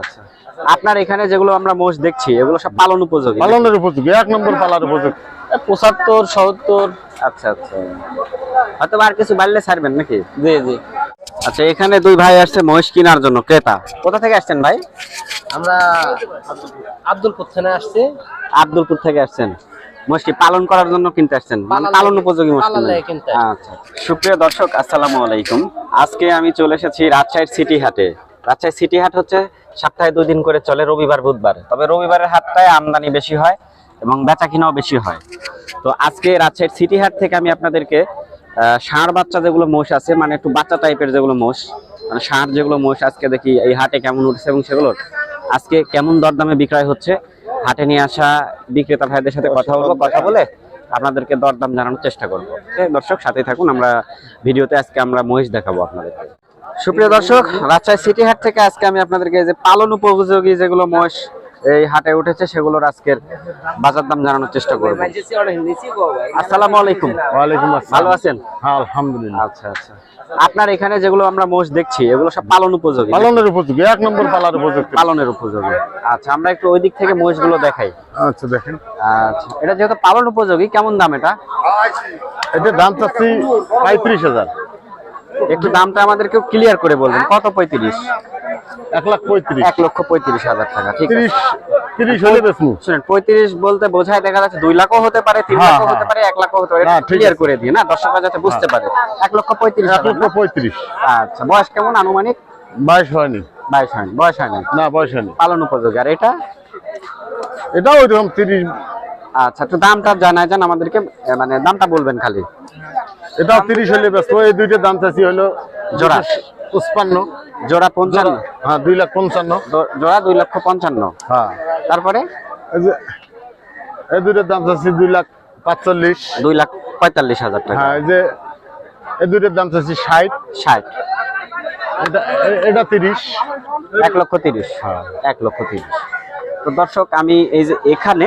আচ্ছা। আপনার এখানে যেগুলো আমরা মোষ দেখছি এগুলো সব পালন উপযোগী পালনের উপযোগী এক নম্বর পালার উপযোগী। পঁচাত্তর সত্তর। আচ্ছা আচ্ছা। হয়তো আর কিছু বাড়লে ছাড়বেন নাকি? জি জি। আচ্ছা এখানে দুই ভাই আসছে মহিষ কেনার জন্য ক্রেতা। কোথা থেকে আসছেন ভাই? আমরা আব্দুলপুর থানায় আসছি। আব্দুলপুর থেকে আসছেন। মহিষটি পালন করার জন্য কিনতে আসছেন? মানে পালন- উপযোগী কিনতে। আচ্ছা সুপ্রিয় দর্শক আসসালামু আলাইকুম। আজকে আমি চলে এসেছি রাজশাহীর সিটি হাটে। রাজশাহী সিটি হাট হচ্ছে সপ্তাহে দুই দিন করে চলে রবিবার, বুধবার। তবে রবিবারের হাটটায় আমদানি বেশি হয় এবং বেচা কিনাও বেশি হয়। তো আজকে রাজশাহীর সিটি হাট থেকে আমি আপনাদেরকে ষাঁড় বাচ্চা যেগুলো মোষ আছে মানে একটু বাচ্চা টাইপের যেগুলো মোষ মানে ষাঁড় যেগুলো মোষ, আজকে দেখি এই হাটে কেমন উঠছে এবং সেগুলোর। আজকে কেমন দরদামে বিক্রয় হচ্ছে, হাটে নিয়ে আসা বিক্রেতা ভাইদের সাথে কথা বলব, কথা বলে আপনাদেরকে দরদাম জানানোর চেষ্টা করব। দর্শক সাথে থাকুন, আমরা ভিডিওতে আজকে আমরা মহিষ দেখাবো আপনাদেরকে। সুপ্রিয় দর্শক রাজশাহী সিটি হাট থেকে আজকে আমি আপনাদেরকে যে পালন উপযোগী যেগুলো মহিষ এই হাটে উঠেছে সেগুলোর আজকের বাজার দাম জানানোর চেষ্টা করব। আসসালামু আলাইকুম। ওয়ালাইকুম ভালো আছেন? হ্যাঁ আলহামদুলিল্লাহ। আচ্ছা আচ্ছা। আপনার এখানে যেগুলো আমরা মোষ দেখছি এগুলো সব পালন উপযোগী? পালনের উপযোগী এক নম্বর পালার উপযোগী। পালনের উপযোগী। আচ্ছা আমরা একটু ওই দিক থেকে মহিষগুলো দেখাই। আচ্ছা দেখেন। আচ্ছা এটা যেহেতু পালন উপযোগী কেমন দাম এটা? এটা দাম চাচ্ছি পঁয়ত্রিশ হাজার। একটু দামটা আমাদেরকে ক্লিয়ার করে বলবেন। কত পঁয়ত্রিশ? এক লাখ পঁয়ত্রিশ। এক লক্ষ পঁয়ত্রিশ হাজার টাকা ঠিক আছে। তিরিশ হলে শুনেন পঁয়ত্রিশ বলতে বোঝায় দেখা যাচ্ছে দুই লাখও হতে পারে তিন হ্যাঁ, লাখও হ্যাঁ। হতে পারে এক লাখও হতে পারে। ক্লিয়ার করে দিয়ে না? দর্শকরা যাতে বুঝতে পারে। এক লক্ষ পঁয়ত্রিশ এক লক্ষ পঁয়ত্রিশ। আচ্ছা বয়স কেমন আনুমানিক? বাইশ হয়নি। বয়স হয়নি না বয়স হয়নি। পালন উপযোগী। আর এটা? এটাও ওইরকম তিরিশ। আচ্ছা তো দামটা জানায় যান আমাদেরকে মানে দামটা বলবেন খালি। এটাও তিরিশ হলে ব্যস্ত এই দুইটার দাম চাচ্ছি হলো জোড়া। পঁচপান্ন। জোড়া পঞ্চান্ন। হ্যাঁ দুই লাখ পঞ্চান্ন। জোড়া দুই লক্ষ পঞ্চান্ন। হ্যাঁ। তারপরে? এই দুইটার দাম চাচ্ছি দুই লাখ পাঁচচল্লিশ। দুই লাখ পঁয়তাল্লিশ হাজার টাকা। হ্যাঁ এই যে এই দুইটার দাম চাচ্ছি ষাট। ষাট। এটা এটা তিরিশ। এক লক্ষ তিরিশ। হ্যাঁ। এক লক্ষ তিরিশ। তো দর্শক আমি এই যে এখানে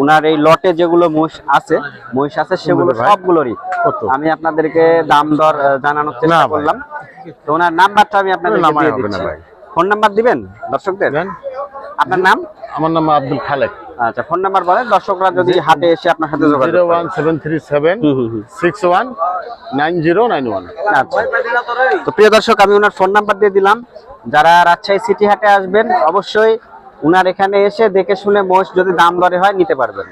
ওনার এই লটে যেগুলো মহিষ আছে মহিষ আছে সেগুলো? সবগুলোরই। আমি আপনাদেরকে দাম দর জানানোর চেষ্টা করলাম। তো ওনার নাম্বারটা আমি আপনাদেরকে নামাই দিয়ে দিচ্ছি। ফোন নাম্বার দিবেন দর্শকদের? আপনার নাম? আমার নাম আব্দুল খালেক। আচ্ছা ফোন নাম্বার বলেন দর্শকরা যদি হাটে এসে আপনার সাথে যোগাযোগ করে। আচ্ছা। তো প্রিয় দর্শক আমি ওনার ফোন নাম্বার দিয়ে দিলাম। যারা রাজশাহী সিটি হাটে আসবেন অবশ্যই উনার এখানে এসে দেখে শুনে মোষ যদি দাম দরে হয় নিতে পারবেন।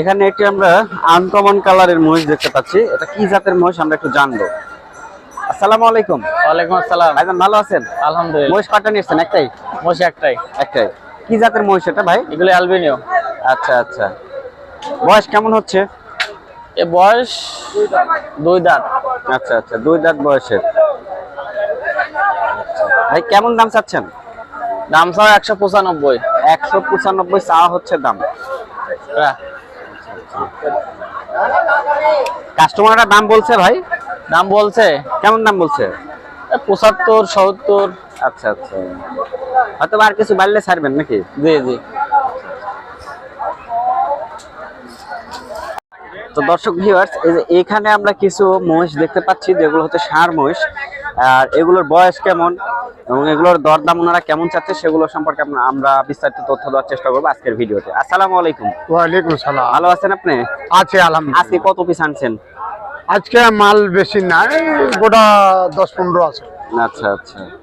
এখানে একটি আমরা আনকমন কালারের মহিষ দেখতে পাচ্ছি। এটা কি জাতের মহিষ আমরা একটু জানব। আসসালামু আলাইকুম। ওয়ালাইকুম আসসালাম। ভাইজান ভালো আছেন? আলহামদুলিল্লাহ। মহিষ কয়টা নিয়েছেন? একটাই? মশি একটাই। একটাই। কি জাতের মহিষ এটা ভাই? এগুলো অ্যালবিনিও। আচ্ছা আচ্ছা। বয়স কেমন হচ্ছে? এ বয়স দুই দাঁত। আচ্ছা আচ্ছা। দুই দাঁত বয়সের। ভাই কেমন দাম চাচ্ছেন? দাম ছাড়া একশো পঁচানব্বই। একশো পঁচানব্বই চাওয়া হচ্ছে দাম। হ্যাঁ। কাস্টমাররা দাম বলছে ভাই? দাম বলছে। কেমন দাম বলছে? পঁচাত্তর সত্তর। আচ্ছা আচ্ছা। হয়তো আর কিছু বাড়লে ছাড়বেন নাকি? জি জি। তো দর্শক ভিউয়ার্স এই যে এখানে আমরা কিছু মহিষ দেখতে পাচ্ছি যেগুলো হচ্ছে ষাঁড় মহিষ। আর এগুলোর বয়স কেমন এবং এগুলোর দরদাম ওনারা কেমন চাচ্ছে সেগুলো সম্পর্কে আমরা- আমরা বিস্তারিত তথ্য দেওয়ার চেষ্টা করব আজকের ভিডিওতে। আসসালামু আলাইকুম। ওয়ালাইকুম সালাম। ভালো আছেন আপনি? আছে আলহামদুলিল্লাহ। আজকে কত পিস আনছেন? আজকে মাল বেশি নাই গোটা দশ পনেরো আছে। আচ্ছা আচ্ছা।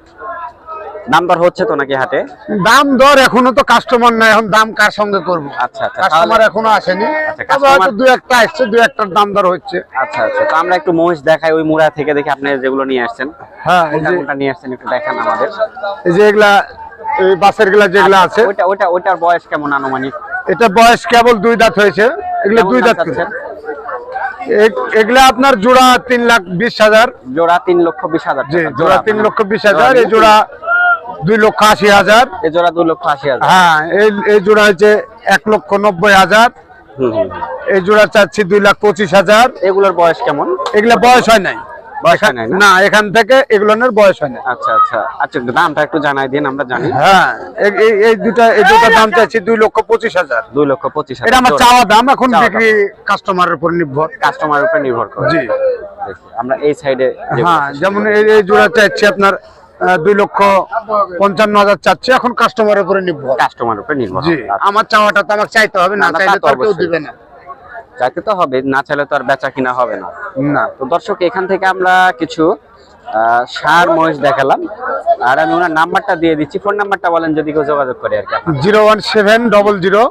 দাম দর হচ্ছে তো নাকি হাটে? দাম দর এখনও তো কাস্টমার নাই এখন দাম কার সঙ্গে করব? আচ্ছা আচ্ছা কাস্টমার এখনও আসেনি। আচ্ছা, হয়তো দু একটা আসছে দু একটার দাম দর হচ্ছে। আচ্ছা আচ্ছা তো আমরা একটু মহিষ দেখাই ওই মুড়া থেকে দেখি আপনি যেগুলো নিয়ে আসছেন। হ্যাঁ এই কোনটা নিয়ে আসছেন একটু দেখান আমাদের। এই যে এগুলা এই বাসেরগুলা যেগুলা আছে। ওইটা ওইটা ওইটার বয়স কেমন আনুমানিক? এটা বয়স কেবল দুই দাঁত হয়েছে। এগুলো দুই দাঁত। এগুলা আপনার জোড়া তিন লাখ বিশ হাজার। জোড়া তিন লক্ষ বিশ হাজার জোড়া তিন মানে- লক্ষ বিশ হাজার। এই জোড়া দুই লক্ষ আশি হাজার। এই জোড়া দুই লক্ষ আশি হাজার। হ্যাঁ এই এই জোড়া হচ্ছে এক লক্ষ নব্বই হাজার। এই জোড়া চাচ্ছি দুই লাখ পঁচিশ হাজার। এগুলোর বয়স কেমন? এগুলা বয়স হয় নাই। বয়স হয় নাই না? না এখান থেকে এগুলোর বয়স হয় না আচ্ছা আচ্ছা। আচ্ছা দামটা একটু জানাই দিন আমরা জানি। হ্যাঁ এই- এই- এই দুটা এই দুটা দাম চাইছি দুই লক্ষ পঁচিশ হাজার। দুই লক্ষ পঁচিশ এটা আমার চাওয়া দাম এখন চাওয়া বিক্রি কাস্টমারের উপর নির্ভর। কাস্টমার উপর নির্ভর করে। জি। আমরা এই সাইডে হ্যাঁ যেমন এই এই জোড়া চাইছি আপনার দুই লক্ষ পঞ্চান্ন হাজার চাচ্ছে। এখন কাস্টমারের উপরে নির্ভর। কাস্টমার উপরে নির্ভর জি আচ্ছা। আমার চাওয়াটা তো আমাকে চাইতে হবে না চাইলে তো কেউ দিবে না। চাইতে তো হবে না চাইলে তো আর বেচা কিনা হবে না। না। তো দর্শক এখান থেকে আমরা কিছু সার মহিষ দেখালাম। আর আমি ওনার নাম্বারটা দিয়ে দিচ্ছি। ফোন নাম্বারটা বলেন যদি কেউ যোগাযোগ করে আর কি zero one seven double zero.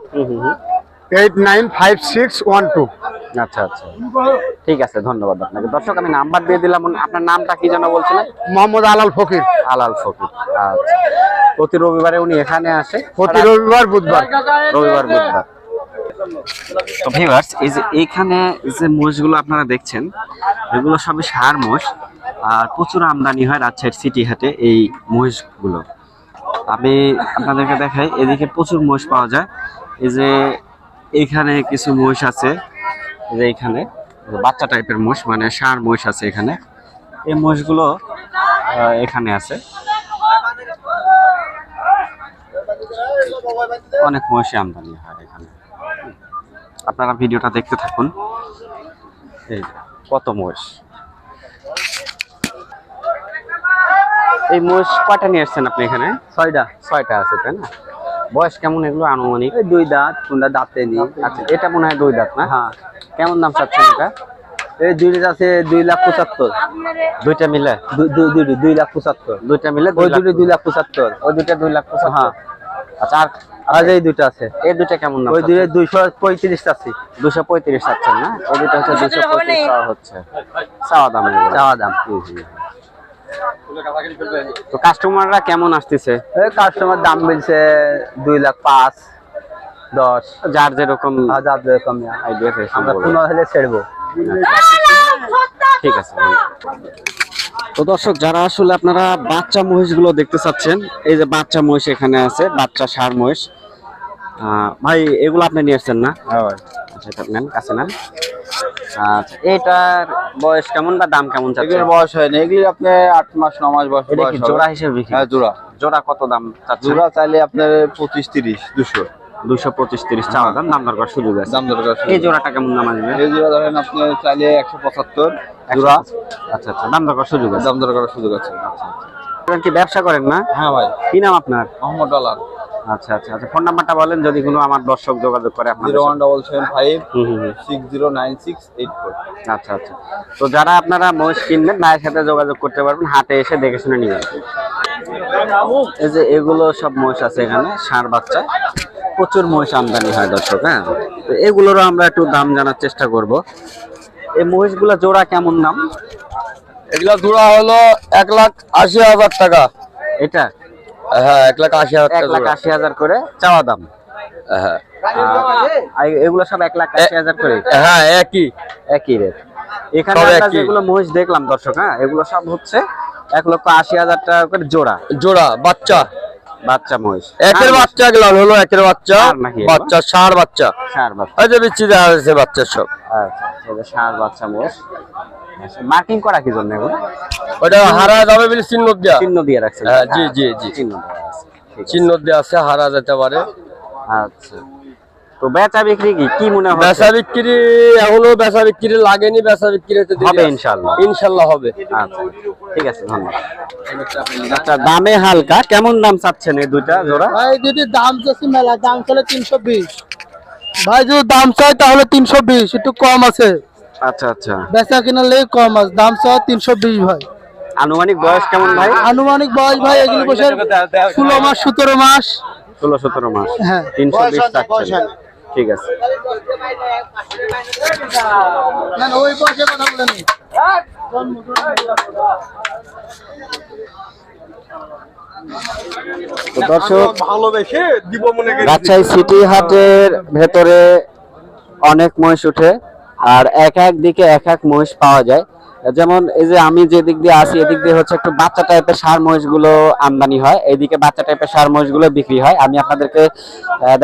Eight nine five six one two. আচ্ছা আচ্ছা। ঠিক আছে ধন্যবাদ আপনাকে। দর্শক আমি নাম্বার দিয়ে দিলাম আপনার নামটা কি যেন বলছিলেন? মোহাম্মদ আলাল ফকির। আলাল ফকির আচ্ছা। প্রতি রবিবারে উনি এখানে আসে। প্রতি রবিবার বুধবার। রবিবার বুধবার। তো ভিউয়ার্স এই যে এইখানে যে মোষগুলো আপনারা দেখছেন এগুলো সবই সার মোষ আর প্রচুর আমদানি হয় রাজশাহীর সিটি হাটে এই মহিষগুলো আমি আপনাদেরকে দেখাই এদিকে প্রচুর মোষ পাওয়া যায়। এই যে এখানে কিছু মোষ আছে যে এখানে বাচ্চা টাইপের মোষ মানে সার মোষ আছে এখানে। এই মোষগুলো এখানে আছে। অনেক মহিষী আমদানি হয় এখানে। আপনারা ভিডিওটা দেখতে থাকুন। এই কত মহিষ এই মহিষ কয়টা নিয়ে এসছেন আপনি এখানে? ছয়টা। ছয়টা আছে তাই না? বয়স কেমন এগুলো আনুমানিক? দুই দাঁত কোনটা দাঁতে নি আচ্ছা এটা মনে হয় দুই দাঁত না? হ্যাঁ। কেমন দাম চাচ্ছেন এটা? এই দুইটা আছে দুই লাখ পঁচাত্তর। দুইটা মিলে? দুই দুই দুই দুই লাখ পঁচাত্তর। দুইটা মিলে ওই দুটো দুই লাখ পঁচাত্তর। ওই দুইটা দুই লাখ পঁচাত্তর। হ্যাঁ। আচ্ছা আর আর এই দুটো আছে। এই দুইটা কেমন দাম ওই দুটো দুইশো পঁয়ত্রিশ আছে দুশো পঁয়ত্রিশ চাচ্ছেন না? দুইটা হচ্ছে দুশো পঁয়ত্রিশ চাওয়া হচ্ছে। চাওয়া দাম চাওয়া দাম। তো কাস্টমাররা কেমন আসতেছে? এই কাস্টমার দাম বলছে দুই লাখ পাঁচ। দশ। যার যেরকম আইডিয়া আমরা পনেরো হলে ছেড়বো। ঠিক আছে তো দর্শক যারা আসলে আপনারা বাচ্চা মহিষগুলো দেখতে চাচ্ছেন এই যে বাচ্চা মহিষ এখানে আছে বাচ্চা সার মহিষ। আহ, ভাই এগুলো আপনি নিয়ে আসছেন না? আচ্ছা এটা নেন কাছে নেন। আচ্ছা এটার বয়স কেমন বা দাম কেমন চাচ্ছেন? এগুলোর বয়স হয়নি এগুলি আপনি আট মাস ন মাস বয়স এটা কি জোড়া হিসেবে বিক্রি? হ্যাঁ জোড়া। জোড়া কত দাম চাচ্ছেন? জোড়া চাইলে আপনার পঁচিশ তিরিশ দুশো। দুশো পঁচিশ তিরিশ চাওয়া দাম দাম দরকার সুযোগ আছে। দাম দরকার এই জোড়াটা কেমন দাম আসবে? এই জোড়া ধরেন আপনি চাইলে একশো পঁচাত্তর জোড়া। আচ্ছা আচ্ছা দাম দরকার সুযোগ আছে। দাম দরকার সুযোগ আছে। আপনারা কি ব্যবসা করেন না? হ্যাঁ ভাই। কি নাম আপনার? মোহাম্মদ ডলার আচ্ছা আচ্ছা আচ্ছা ফোন নাম্বারটা বলেন যদি কোনো আমার দর্শক যোগাযোগ করে আপনার zero one double seven five hmm hmm hmm. Six zero nine six eight four. আচ্ছা আচ্ছা। তো যারা আপনারা মহিষ কিনবেন ভাইয়ের সাথে যোগাযোগ করতে পারবেন হাটে এসে দেখে শুনে নিবেন। এই যে এগুলো সব মহিষ আছে এখানে ষাঁড় বাচ্চা। প্রচুর মহিষ আমদানি হয় দর্শক হ্যাঁ? তো এগুলোরও আমরা একটু দাম জানার চেষ্টা করব। এই মহিষগুলো জোড়া কেমন দাম? এগুলা জোড়া হলো এক লাখ আশি হাজার টাকা। এটা? হ্যাঁ এক লাখ আশি হাজার এক লাখ আশি হাজার করে চাওয়া দাম। হ্যাঁ। এগুলো সব এক লাখ আশি হাজার করে? হ্যাঁ একই। একই রেট। এখানে যেগুলো মহিষ দেখলাম দর্শক হ্যাঁ এগুলো সব হচ্ছে এক লক্ষ আশি হাজার টাকা করে জোড়া। জোড়া বাচ্চা। বাচ্চা মহিষ। একের বাচ্চা লাল হলো একের বাচ্চা? বাচ্চা ষাঁড় বাচ্চা। সার বাচ্চা। বিচ্ছি দেখা যাচ্ছে বাচ্চার সব। আচ্ছা আচ্ছা, বাচ্চা মহিষ। মার্কিং করা কি জন্য ওটা হারা যাবে বলে চিহ্ন চিহ্ন দিয়ে হ্যাঁ, জি, জি, জি। চিহ্ন আছে ঠিক চিহ্ন দেওয়া আছে হারা যেতে পারে। আচ্ছা। তো বেচা বিক্রি কি? কি মনে হয় বেচা বিক্রি এখনও বেচা বিক্রি লাগেনি বেচা বিক্রি হতে হবে আছে। ইনশাআল্লাহ। হবে। আচ্ছা ঠিক আছে ধন্যবাদ। আচ্ছা দামে হালকা কেমন দাম চাচ্ছেন এই দুইটা জোড়া? ভাই যদি দাম চাচ্ছি মেলা দাম চলে তিনশো বিশ। ভাই যদি দাম চাই তাহলে তিনশো বিশ একটু কম আছে। আচ্ছা আচ্ছা। বেচা কিনার লেগে কম আছে দাম চাই তিনশো বিশ ভাই। আনুমানিক বয়স কেমন ভাই? আনুমানিক বয়স ভাই এগুলো বছর ষোলো মাস সতেরো মাস। ষোলো সতেরো মাস। হ্যাঁ। তিনশো বিশ চাচ্ছেন। ঠিক আছে। ওই বয়সে কথা বলেন দর্শক রাজশাহী সিটি হাটের ভেতরে অনেক মহিষ উঠে আর এক এক দিকে এক এক মহিষ পাওয়া যায়। যেমন এই যে আমি যে দিক দিয়ে আসি, এদিক দিয়ে হচ্ছে একটু বাচ্চা টাইপের সার মহিষগুলো আমদানি হয়। এইদিকে বাচ্চা টাইপের সার মহিষগুলো বিক্রি হয়। আমি আপনাদেরকে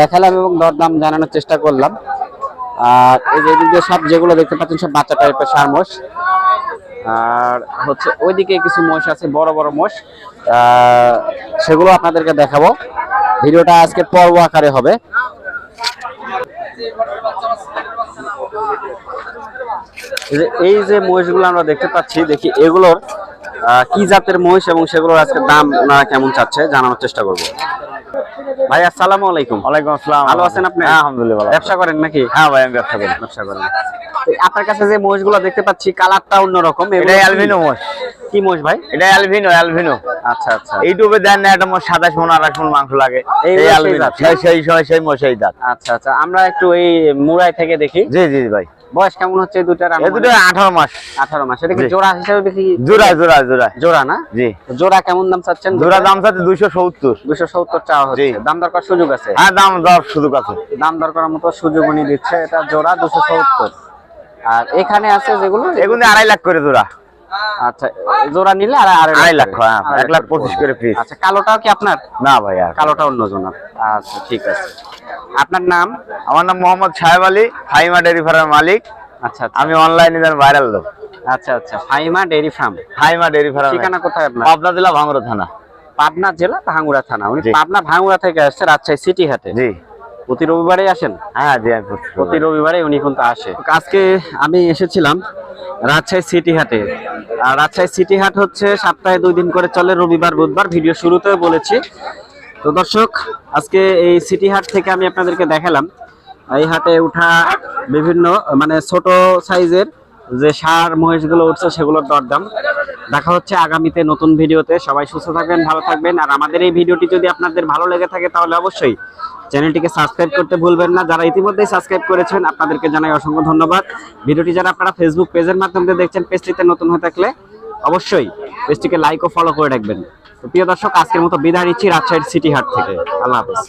দেখালাম এবং দরদাম জানানোর চেষ্টা করলাম। আর এই যে এদিক দিয়ে সব যেগুলো দেখতে পাচ্ছেন সব বাচ্চা টাইপের সার মোষ আর হচ্ছে ওইদিকে কিছু মোষ আছে, বড় বড় মোষ সেগুলো আপনাদেরকে দেখাবো। ভিডিওটা আজকে পর্ব আকারে হবে। এই যে- এই যে মহিষগুলো আমরা দেখতে পাচ্ছি দেখি এগুলোর কি জাতের মহিষ এবং সেগুলোর আজকে দাম ওনারা কেমন চাচ্ছে জানানোর চেষ্টা করব। ভাই আসসালামু আলাইকুম। ওয়ালাইকুম আসসালাম। ভালো আছেন আপনি? আলহামদুলিল্লাহ ব্যবসা করেন নাকি? হ্যাঁ ভাই আমি ব্যবসা করি। ব্যবসা করেন। আপনার কাছে যে মহিষগুলো দেখতে পাচ্ছি কালারটা অন্যরকম। এটাই কি- অ্যালবিনো কি মহিষ ভাই? এটা অ্যালবিনো অ্যালভিনো আচ্ছা আচ্ছা। ইউটিউবে দেন না একটা মোষ সাতাশ মন আঠাশ মন মাংস লাগে। এই মোষ সেই সেই সেই এই দাঁত আচ্ছা আচ্ছা। আমরা একটু এই মুরাই থেকে দেখি। জি জি ভাই। বয়স কেমন হচ্ছে দুটার দুটো আঠারো মাস। আঠারো মাস। এটা কি জোড়া হিসাবে জোড়া জোড়া জোড়া। জোড়া না? জি। জোড়া কেমন দাম চাচ্ছেন জোড়া দাম চাচ্ছে দুইশো সত্তর। দুশো সত্তর চাওয়া হচ্ছে। দাম দাম দরকার সুযোগ আছে? হ্যাঁ দাম দর সুযোগ আছে। দাম দরকার মতো সুযোগ উনি দিচ্ছে। এটা জোড়া দুশো সত্তর। আর এখানে আছে যেগুলো? এগুলো আড়াই লাখ করে জোড়া। আচ্ছা জোড়া নিলে আর আড়াই লাখ, এক লাখ পঁচিশ করে piece। আচ্ছা কালোটাও কি আপনার? না ভাই কালোটা অন্য আচ্ছা ঠিক আছে। আপনার নাম? আমার নাম মোহাম্মদ সাহেব আলী ফাইমা ডেয়ারি ফার্মের মালিক। আচ্ছা আচ্ছা। আমি অনলাইনে ভাইরাল আচ্ছা আচ্ছা Faima farm. Faima dairy farm ঠিকানা কোথায় আপনার? পাবনা জেলা ভাঙড়া থানা। পাবনা জেলা থানা। উনি পাবনা থেকে আসছে রাজশাহী সিটি হাটে। জি। প্রতি রবিবারে আসেন? হ্যাঁ জি আমি প্রতি রবিবারে। উনি কিন্তু আসে। আজকে আমি এসেছিলাম রাজশাহী সিটি হাটে। আর রাজশাহী সিটি হাট হচ্ছে সপ্তাহে দুই দিন করে চলে রবিবার বুধবার। ভিডিও শুরুতেও বলেছি। তো দর্শক আজকে এই সিটি হাট থেকে আমি আপনাদেরকে দেখালাম। এই হাটে উঠা বিভিন্ন মানে ছোট সাইজের যে সার মহিষগুলো উঠছে সেগুলোর দরদাম। দেখা হচ্ছে আগামীতে নতুন ভিডিওতে। সবাই সুস্থ থাকবেন ভালো থাকবেন। আর আমাদের এই ভিডিওটি যদি আপনাদের ভালো লেগে থাকে তাহলে অবশ্যই চ্যানেলটিকে সাবস্ক্রাইব করতে ভুলবেন না। যারা ইতিমধ্যেই সাবস্ক্রাইব করেছেন, আপনাদেরকে জানাই অসংখ্য ধন্যবাদ। ভিডিওটি যারা আপনারা ফেসবুক পেজের মাধ্যমে দেখছেন, পেজটিতে নতুন হয়ে থাকলে অবশ্যই পেজটিকে লাইক ও ফলো করে রাখবেন। প্রিয় দর্শক, আজকের মতো বিদায় নিচ্ছি রাজশাহীর সিটি হাট থেকে। আল্লাহ হাফেজ।